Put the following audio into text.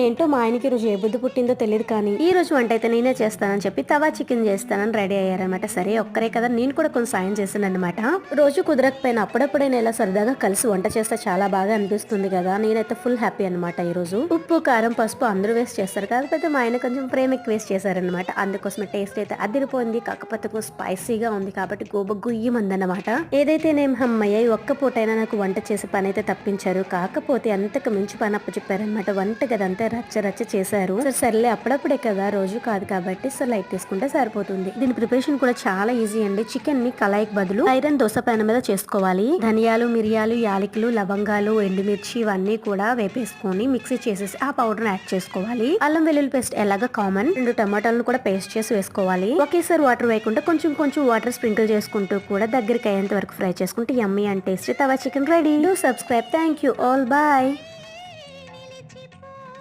ఏంటో మా ఆయనకి రోజు ఏ బుద్ధి పుట్టిందో తెలియదు కానీ ఈ రోజు వంట అయితే నేనే చేస్తానని చెప్పి తవా చికెన్ చేస్తానని రెడీ అయ్యారనమాట సరే ఒక్కరే కదా నేను కూడా కొంచెం సాయం చేశాను అనమాట రోజు కుదరకపోయినా అప్పుడప్పుడైనా ఇలా సరదాగా కలిసి వంట చేస్తే చాలా బాగా అనిపిస్తుంది కదా నేనైతే ఫుల్ హ్యాపీ అనమాట ఈ రోజు. ఉప్పు కారం పసుపు అందరూ వేస్ట్ చేస్తారు. కాకపోతే మా ఆయన కొంచెం ప్రేమ ఎక్కువ వేస్ట్ చేశారనమాట అందుకోసమే టేస్ట్ అయితే అదిరిపోయింది కాకపోతే కొంచెం స్పైసీగా ఉంది కాబట్టి గోబ గుయ్యమందనమాట ఏదైతే నేను అమ్మయ్య ఒక్క పూటైనా నాకు వంట చేసే పని అయితే తప్పించారు కాకపోతే అంతకు మించి పని అప్పు చెప్పారనమాట వంట అదంతా రచ్చ రచ్చ చేశారు. సో సర్లే అప్పుడప్పుడే కదా రోజు కాదు కాబట్టి సో లైట్ తీసుకుంటే సరిపోతుంది. దీని ప్రిపరేషన్ కూడా చాలా ఈజీ అండి. చికెన్ని కళాయికి బదులు ఐరన్ దోశ పైన మీద చేసుకోవాలి. ధనియాలు మిరియాలు యాలకులు లవంగాలు ఎండుమిర్చి ఇవన్నీ కూడా వేపేసుకొని మిక్సీ చేసేసి ఆ పౌడర్ యాడ్ చేసుకోవాలి. అల్లం వెల్లుల్లి పేస్ట్ ఎలాగ కామన్? రెండు టమాటాలను కూడా పేస్ట్ చేసి వేసుకోవాలి. ఒకేసారి వాటర్ వేయకుండా కొంచెం కొంచెం వాటర్ స్ప్రింకిల్ చేసుకుంటూ కూడా దగ్గరికి అయ్యేంత వరకు ఫ్రై చేసుకుంటే yummy and tasty tawa chicken ready. Do subscribe thank you all bye